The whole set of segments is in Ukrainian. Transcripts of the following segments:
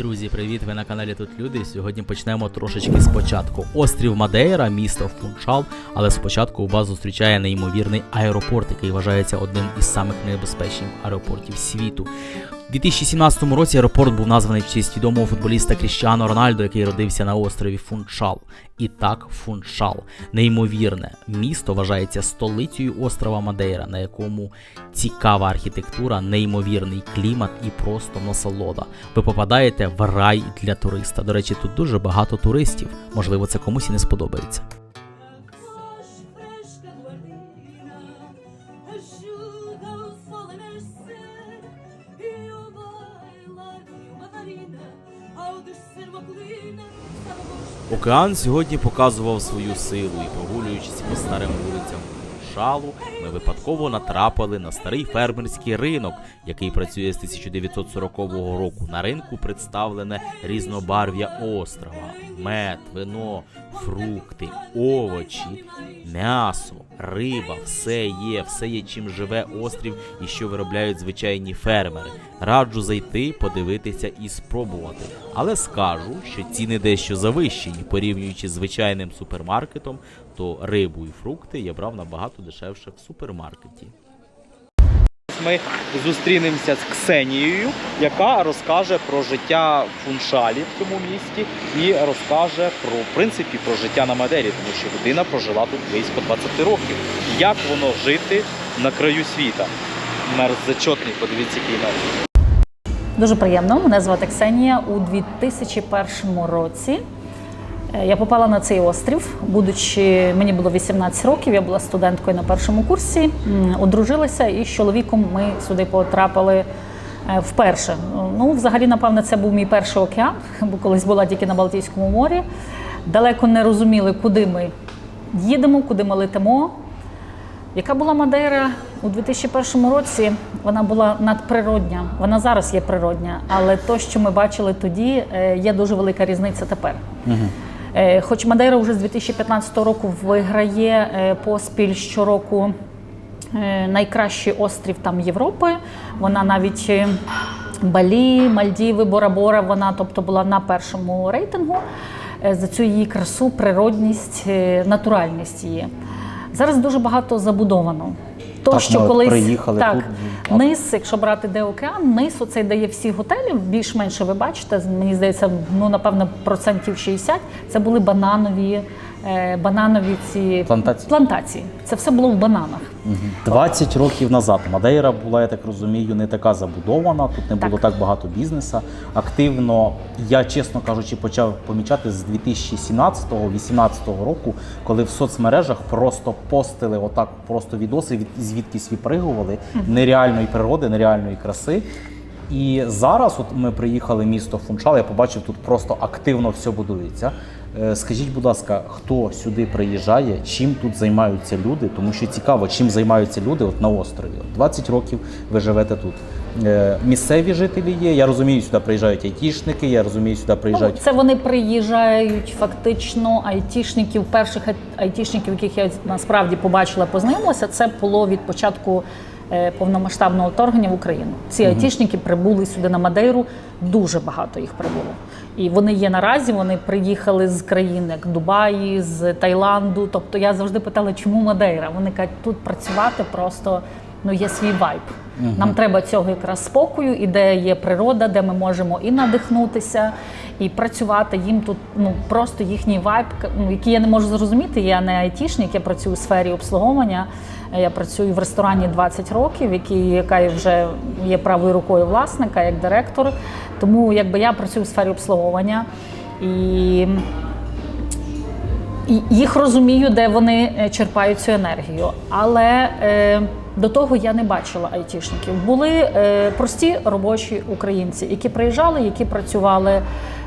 Друзі, привіт! Ви на каналі Тут Люди. Сьогодні почнемо трошечки спочатку. Острів Мадейра, місто Фуншал, але спочатку вас зустрічає неймовірний аеропорт, який вважається одним із самих небезпечних аеропортів світу. У 2017 році аеропорт був названий в честь відомого футболіста Кріщано Рональдо, який родився на острові Фуншал. І так, Фуншал, неймовірне місто вважається столицею острова Мадейра, на якому цікава архітектура, неймовірний клімат і просто насолода. Ви попадаєте в рай для туриста. До речі, тут дуже багато туристів. Можливо, це комусь і не сподобається. Океан сьогодні показував свою силу і прогулюючись по старим вулицям Шалу, ми випадково натрапили на старий фермерський ринок, який працює з 1940 року. На ринку представлене різнобарв'я острова, мед, вино, фрукти, овочі, м'ясо, риба, все є, все є, чим живе острів і що виробляють звичайні фермери. Раджу зайти, подивитися і спробувати. Але скажу, що ціни дещо завищені, порівнюючи з звичайним супермаркетом, то рибу і фрукти я брав набагато дешевше в супермаркеті. Ми зустрінемося з Ксенією, яка розкаже про життя в Фуншалі в цьому місті і розкаже про в принципі про життя на Мадері, тому що людина прожила тут близько 20 років. Як воно жити на краю світа? Мерз зачетний, подивіться, який мерз. Дуже приємно. Мене звати Ксенія. У 2001 році я попала на цей острів, будучи мені було 18 років. Я була студенткою на першому курсі, одружилася, і з чоловіком ми сюди потрапили е, вперше. Ну, взагалі, напевно, це був мій перший океан, бо колись була тільки на Балтійському морі. Далеко не розуміли, куди ми їдемо, куди ми летимо. Яка була Мадейра у 2001 році? Вона була надприродня. Вона зараз є природня, але то, що ми бачили тоді, е, є дуже велика різниця тепер. Е, Хоч Мадейра вже з 2015 року виграє е, поспіль щороку е, найкращий острів там Європи. Вона навіть е, Балі, Мальдіви, Бора-Бора, вона тобто була на першому рейтингу е, за цю її красу, природність, е, натуральність її. Зараз дуже багато забудовано. То, Так, що ми колись приїхали так, тут, низ, якщо брати де океан, низ оцей дає всі готелі, більш-менше ви бачите, мені здається, ну напевно, процентів 60 це були бананові, бананові ці Плантації. плантації. Це все було в бананах. 20 років назад Мадейра була, я так розумію, не така забудована. Тут не було Так. так багато бізнесу. Активно, я чесно кажучи, почав помічати з 2017-2018 року, коли в соцмережах просто постили отак просто відоси, від звідкись випригували нереальної природи, нереальної краси. І зараз, от ми приїхали в місто Фунчал, я побачив, тут просто активно все будується. Е, Скажіть, будь ласка, хто сюди приїжджає, чим тут займаються люди? Тому що цікаво, чим займаються люди от на острові. От 20 років ви живете тут. Е, Місцеві жителі є. Я розумію, сюди приїжджають айтішники, я розумію, сюди Ну, приїжджають. це вони приїжджають фактично айтішників, перших айтішників, яких я насправді побачила, познайомилася. Це було від початку повномасштабного вторгнення в Україну. Ці айтішники прибули сюди на Мадейру. Дуже багато їх прибуло. І вони є наразі. Вони приїхали з країн як Дубаї, з Таїланду. Тобто я завжди питала, чому Мадейра? Вони кажуть, тут працювати просто ну є свій вайб. Нам треба цього якраз спокою, і де є природа, де ми можемо і надихнутися, і працювати. Їм тут ну просто їхній вайб, ну, який я не можу зрозуміти. Я не айтішник, я працюю у сфері обслуговування. Я працюю в ресторані 20 років, який, яка вже є правою рукою власника як директор. Тому якби я працюю в сфері обслуговування і і їх розумію, де вони е, черпають цю енергію. Але е, до того я не бачила айтішників. Були е, прості робочі українці, які приїжджали, які працювали,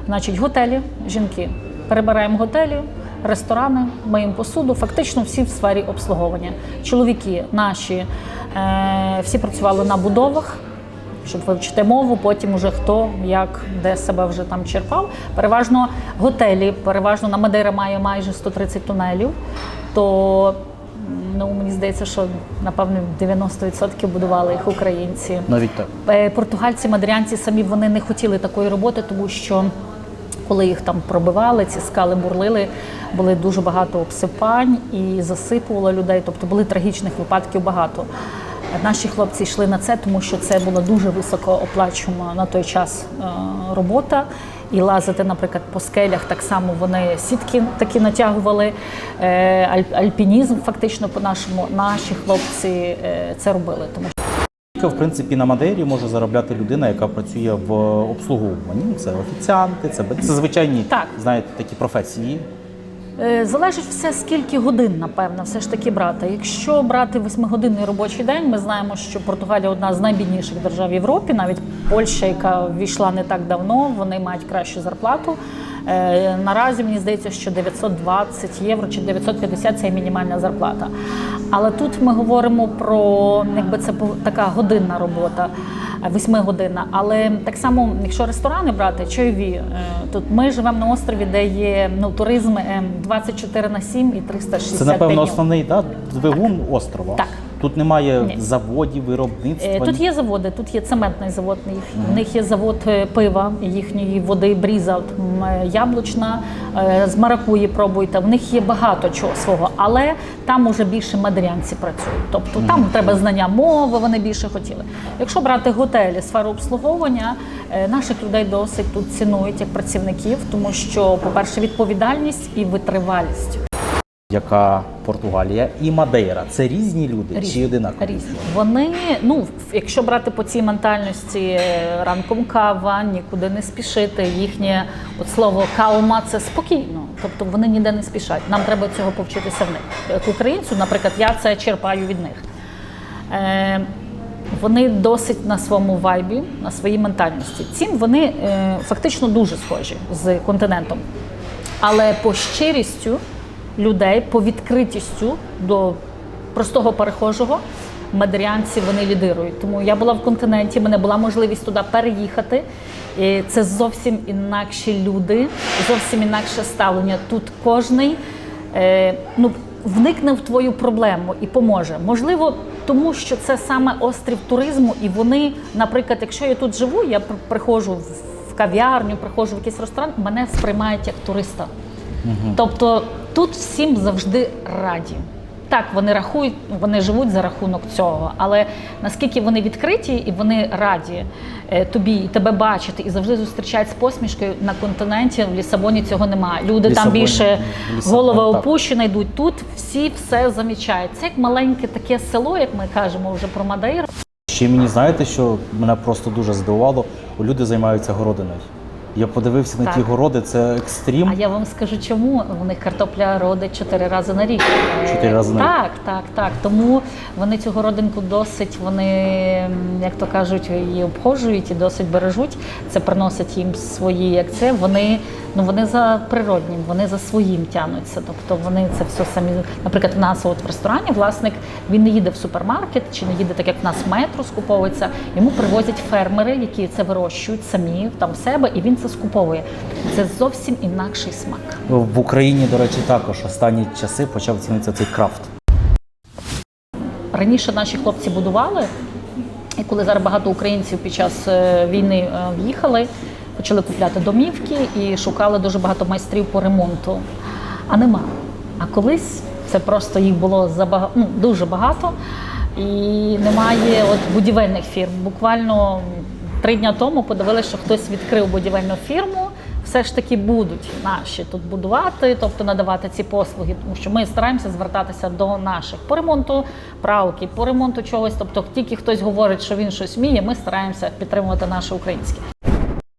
значить, готелі, жінки. Перебираємо готелі, ресторани, миємо посуду, фактично всі в сфері обслуговування. Чоловіки наші е, всі працювали на будовах щоб вивчити мову, потім уже хто як де себе вже там черпав. Переважно готелі, переважно на Мадейра має майже 130 тунелів. То Ну, мені здається, що напевно 90% будували їх українці. Навіть так. Е, Португальці, мадрянці самі вони не хотіли такої роботи, тому що коли їх там пробивали, ці скали бурлили, були дуже багато обсипань і засипувало людей. Тобто були трагічних випадків багато. Наші хлопці йшли на це, тому що це була дуже високо оплачувана на той час е, робота. І лазити, наприклад, по скелях так само вони сітки такі натягували. Е, аль- Альпінізм фактично по нашому наші хлопці е, це робили. Тому Скільки, в принципі, на Мадейрі може заробляти людина, яка працює в обслуговуванні. Це офіціанти, це, це звичайні, Так. знаєте, такі професії. Е, Залежить все скільки годин, напевно, все ж таки брати. Якщо брати восьмигодинний робочий день, ми знаємо, що Португалія одна з найбідніших держав в Європі, навіть Польща, яка ввійшла не так давно, вони мають кращу зарплату. Е, Наразі мені здається, що 920 євро чи 950 це мінімальна зарплата. Але тут ми говоримо про якби це така годинна робота, е, восьмигодинна. Але так само, якщо ресторани брати, чайові, е, тут ми живемо на острові, де є ну, туризм е, 24 на 7 і 365 Це, напевно, днів. основний да, двигун острова. Так. Тут немає Ні. заводів, виробництва. Е, Тут є заводи, тут є цементний завод. В них є завод е, пива, їхньої води бріза, е, яблучна, з маракуї пробуйте. В них є багато чого свого, але там уже більше мадрянці працюють. Тобто там треба знання мови, вони більше хотіли. Якщо брати готелі, сферу обслуговування, наших людей досить тут цінують як працівників, тому що, по-перше, відповідальність і витривалість. Яка Португалія і Мадейра. Це різні люди чи одинакові? Різні. Вони, ну, якщо брати по цій ментальності ранком кава, нікуди не спішити, їхнє от слово каума це спокійно. Тобто вони ніде не спішать. Нам треба цього повчитися в них. Як українцю, наприклад, я це черпаю від них. Е, вони досить на своєму вайбі, на своїй ментальності. Цим вони е, фактично дуже схожі з континентом. Але по щирістю людей, по відкритістю до простого перехожого, мадрянці вони лідирують. Тому я була в континенті, мене була можливість туди переїхати. І це зовсім інакші люди, зовсім інакше ставлення. Тут кожний е, ну, вникне в твою проблему і поможе. Можливо, тому що це саме острів туризму, і вони, наприклад, якщо я тут живу, я приходжу в кав'ярню, приходжу в якийсь ресторан, мене сприймають як туриста. Тобто тут всім завжди раді. Так, вони рахують, вони живуть за рахунок цього, але наскільки вони відкриті і вони раді е, тобі і тебе бачити і завжди зустрічають з посмішкою на континенті в Лісабоні цього немає. Люди там більше голова опущена йдуть. Тут всі все замічають. Це як маленьке таке село, як ми кажемо вже про Мадейру. Ще мені знаєте, що мене просто дуже здивувало, люди займаються городиною. Я подивився на Так. ті городи, це екстрім. А я вам скажу, чому у них картопля родить чотири рази на рік. Е, Чотири рази на рік. Так, так, так. Тому вони цю городинку досить, вони, м, як то кажуть, її обхожують і досить бережуть. Це приносить їм свої, як це. Вони, ну вони за природнім, вони за своїм тянуться. Тобто вони це все самі. Наприклад, в нас от в ресторані власник він не їде в супермаркет чи не їде так, як в нас метро скуповується. Йому привозять фермери, які це вирощують самі там в себе, і він це скуповує. Це зовсім інакший смак. В Україні, до речі, також останні часи почав цінитися цей крафт. Раніше наші хлопці будували, і коли зараз багато українців під час е, війни е, в'їхали, почали купляти домівки і шукали дуже багато майстрів по ремонту. А нема. А колись це просто їх було забага... ну, дуже багато, і немає от будівельних фірм. Буквально три дні тому подивилися, що хтось відкрив будівельну фірму. Все ж таки будуть наші тут будувати, тобто надавати ці послуги, тому що ми стараємося звертатися до наших по ремонту пралки, по ремонту чогось. Тобто, тільки хтось говорить, що він щось вміє, ми стараємося підтримувати наше українське.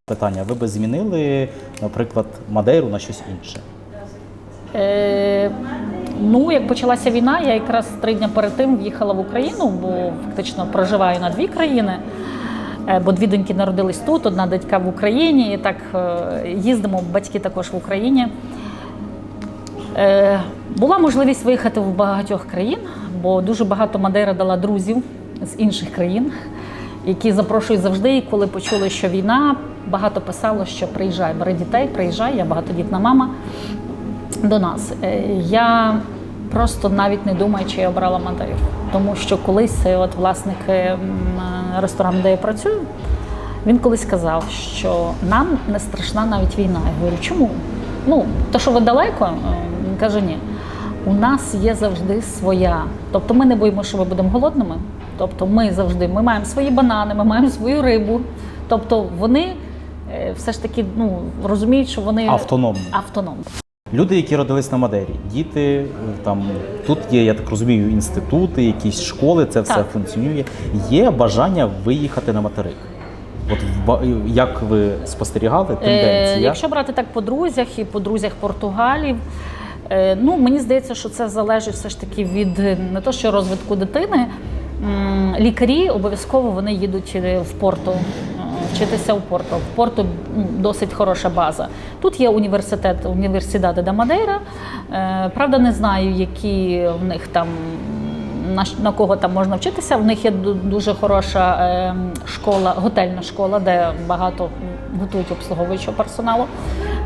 Питання: ви би змінили, наприклад, Мадейру на щось інше? Е, ну, як почалася війна, я якраз три дні перед тим в'їхала в Україну, бо фактично проживаю на дві країни. Е, Бо дві доньки народились тут, одна дочка в Україні, і так е, їздимо, батьки також в Україні. Е, Була можливість виїхати в багатьох країн, бо дуже багато Мадейра дала друзів з інших країн, які запрошують завжди. І коли почули, що війна, багато писало, що приїжджай, бери дітей, приїжджай, я багатодітна мама до нас. Я просто навіть не думаю, чи я обрала Мадейру. Тому що колись е, от власник е, ресторану, де я працюю, він колись сказав, що нам не страшна навіть війна. Я говорю, чому? Ну, то, що ви далеко, Е, він каже, ні. У нас є завжди своя. Тобто ми не боїмося, що ми будемо голодними. Тобто ми завжди ми маємо свої банани, ми маємо свою рибу. Тобто вони е, все ж таки ну, розуміють, що вони Автономні. автономні. Люди, які родились на Мадері, діти е, там тут є, я так розумію, інститути, якісь школи, це все Так. функціонує. Є бажання виїхати на материк. От в як ви спостерігали Е, якщо брати так по друзях і по друзях Португалів, е, ну мені здається, що це залежить все ж таки від е, не то, що розвитку дитини. Лікарі обов'язково вони їдуть е, в порту. Вчитися в Порту. В Порту досить хороша база. Тут є університет Універсідаде да Мадейра. Е, Правда, не знаю, які в них там на, кого там можна вчитися. В них є дуже хороша е, школа, готельна школа, де багато готують обслуговуючого персоналу.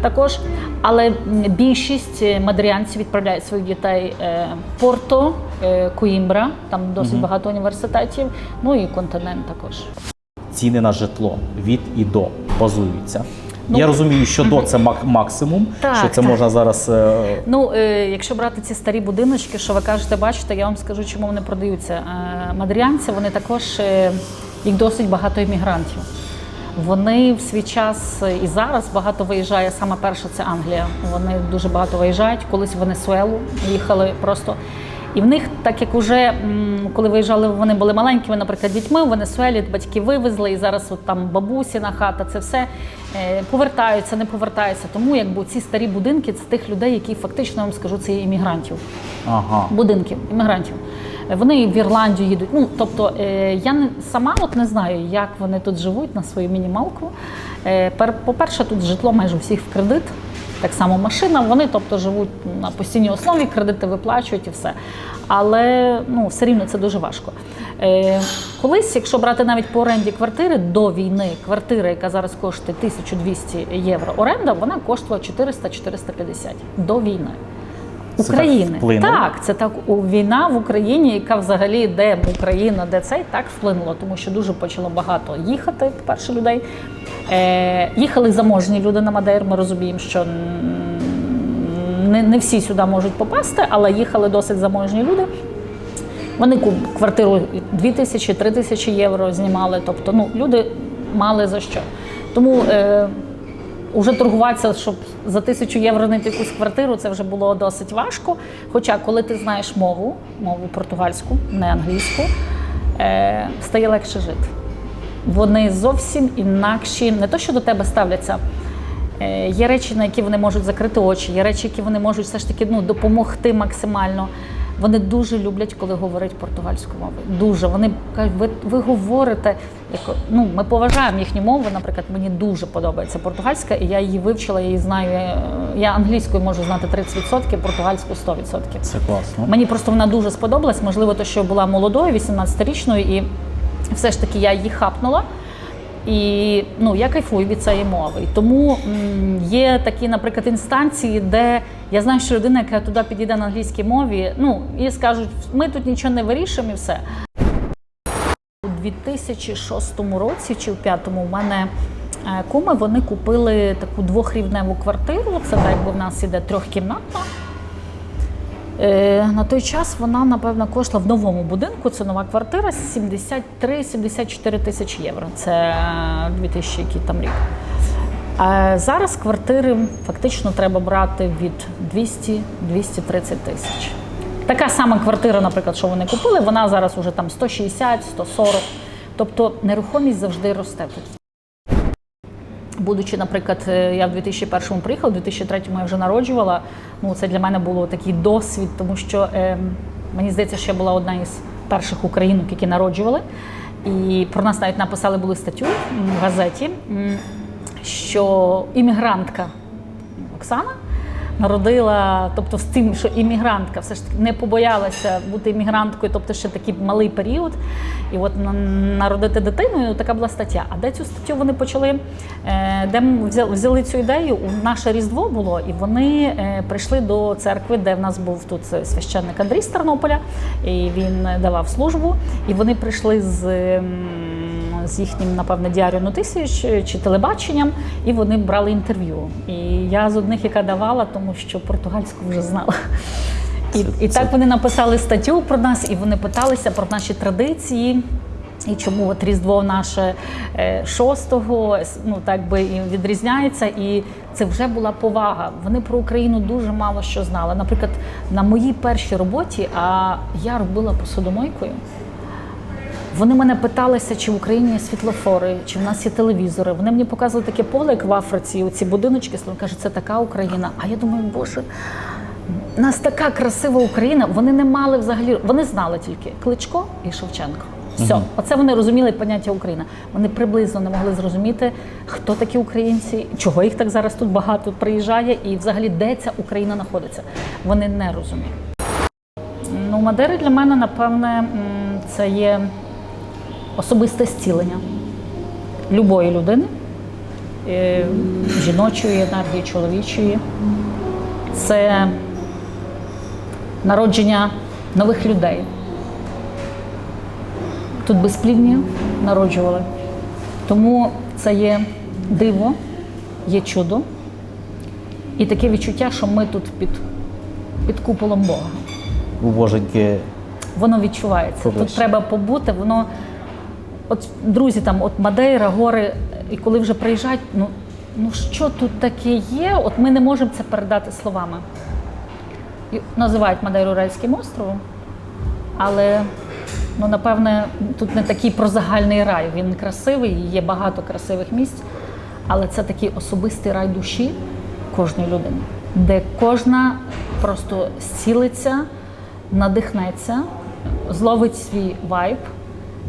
Також, але більшість мадріанців відправляють своїх дітей е, Порто, е, там досить багато університетів, ну і континент також. Ціни на житло від і до базуються. Ну, я розумію, що до це мак- максимум, Так, що це так. можна зараз. е, Ну, е, якщо брати ці старі будиночки, що ви кажете, бачите, я вам скажу, чому вони продаються. Е, мадріанці, вони також їх досить багато іммігрантів. Вони в свій час і зараз багато виїжджає. Саме перше це Англія. Вони дуже багато виїжджають. Колись в Венесуелу їхали просто. І в них, так як уже коли виїжджали, вони були маленькими, наприклад, дітьми в Венесуелі, батьки вивезли, і зараз от там бабусіна хата, це все е, повертаються, не повертаються. Тому якби ці старі будинки це тих людей, які фактично я вам скажу, це іммігрантів Ага. будинків, іммігрантів. Вони в Ірландію їдуть. Ну тобто е, я сама от не знаю, як вони тут живуть на свою мінімалку. Е, пер- По-перше, тут житло майже у всіх в кредит. Так само машина, вони тобто живуть на постійній основі, кредити виплачують і все. Але ну, все рівно це дуже важко. Е, колись, якщо брати навіть по оренді квартири до війни, квартира, яка зараз коштує 1200 євро оренда, вона коштувала 400-450 до війни. Це так України. Так, це так у війна в Україні, яка взагалі де Україна, де цей так вплинуло, тому що дуже почало багато їхати. Перше людей е, їхали заможні люди на Мадейр. Ми розуміємо, що не, не всі сюди можуть попасти, але їхали досить заможні люди. Вони квартиру 2 тисячі, 3 тисячі євро знімали. Тобто, ну люди мали за що. Тому е, Уже торгуватися, щоб за тисячу євро знайти якусь квартиру, це вже було досить важко. Хоча, коли ти знаєш мову, мову португальську, не англійську, е, стає легше жити. Вони зовсім інакші, не то, що до тебе ставляться. Е, є речі, на які вони можуть закрити очі, є речі, які вони можуть все ж таки ну, допомогти максимально. Вони дуже люблять, коли говорять португальською мовою. Дуже. Вони кажуть, ви, ви говорите, як, ну, ми поважаємо їхню мову. Наприклад, мені дуже подобається португальська, і я її вивчила, я її знаю. Я, я англійською можу знати 30%, португальську 100%. Це класно. Мені просто вона дуже сподобалась. Можливо, то, що я була молодою, 18-річною, і все ж таки я її хапнула. І ну, я кайфую від цієї мови. Тому є такі, наприклад, інстанції, де я знаю, що людина, яка туди підійде на англійській мові, ну і скажуть, ми тут нічого не вирішимо і все. У 2006 році чи в 2005 у мене е, куми вони купили таку двохрівневу квартиру. Це так, якби в нас іде трьохкімнатна. Е, На той час вона, напевно, коштувала в новому будинку. Це нова квартира 73-74 тисячі євро. Це 2000 який там рік. А зараз квартири фактично треба брати від 200-230 тисяч. Така сама квартира, наприклад, що вони купили, вона зараз уже там 160, 140. Тобто нерухомість завжди росте тут. Будучи, наприклад, е, я в 2001-му приїхала, в 2003-му я вже народжувала. Ну, це для мене було такий досвід, тому що е, мені здається, що я була одна із перших українок, які народжували. І про нас навіть написали були статтю в газеті, що іммігрантка Оксана народила, тобто з тим, що іммігрантка все ж таки не побоялася бути іммігранткою, тобто ще такий малий період. І от народити дитину, така була стаття. А де цю статтю вони почали, е, де взяли цю ідею? У наше Різдво було, і вони е, прийшли до церкви, де в нас був тут священник Андрій з Тернополя, і він давав службу. І вони прийшли з. З їхнім, напевне, діаріо нотисією чи, телебаченням, і вони брали інтерв'ю. І я з одних, яка давала, тому що португальську вже знала. І, Це- і це- так вони написали статтю про нас, і вони питалися про наші традиції. І чому от Різдво наше е, 6-го ну так би і відрізняється, і це вже була повага. Вони про Україну дуже мало що знали. Наприклад, на моїй першій роботі, а я робила посудомойкою. Вони мене питалися, чи в Україні є світлофори, чи в нас є телевізори. Вони мені показували таке поле, як в Африці, ці будиночки. Кажуть, це така Україна. А я думаю, боже, у нас така красива Україна. Вони не мали взагалі, вони знали тільки Кличко і Шевченко. Все, оце вони розуміли поняття Україна. Вони приблизно не могли зрозуміти, хто такі українці, чого їх так зараз тут багато приїжджає, і взагалі де ця Україна знаходиться. Вони не розуміють. Ну, Мадери для мене, напевне, це є особисте зцілення любої людини, е, жіночої енергії, чоловічої. Це народження нових людей. Тут безплідні народжували. Тому це є диво, є чудо і таке відчуття, що ми тут під, під куполом Бога. У боженьки Воно відчувається. Побачиш. Тут треба побути, воно. От друзі, там, от Мадейра, гори, і коли вже приїжджають, ну, ну що тут таке є? От ми не можемо це передати словами. І називають Мадейру райським островом, але ну, напевне, тут не такий прозагальний рай. Він красивий, є багато красивих місць, але це такий особистий рай душі кожної людини, де кожна просто зцілиться, надихнеться, зловить свій вайб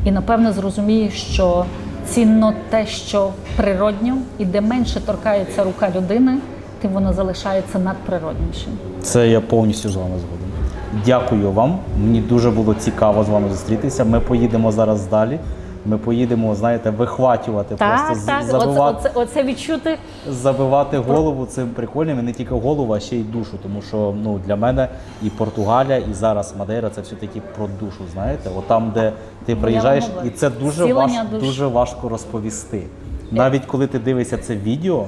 і, напевне, зрозуміє, що цінно те, що природньо, і де менше торкається рука людини, тим воно залишається надприроднішим. Це я повністю з вами згоден. Дякую вам. Мені дуже було цікаво з вами зустрітися. Ми поїдемо зараз далі. Ми поїдемо, знаєте, вихватювати, Так, просто так, забивати, оце, оце, оце відчути. забивати голову цим прикольним і не тільки голову, а ще й душу. Тому що ну, для мене і Португалія, і зараз Мадейра це все-таки про душу. Знаєте, от там, де ти приїжджаєш, і це дуже, зцілення важ, дуже важко розповісти. Навіть коли ти дивишся це відео,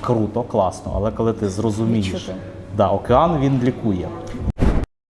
круто, класно, але коли ти зрозумієш, да, океан він лікує.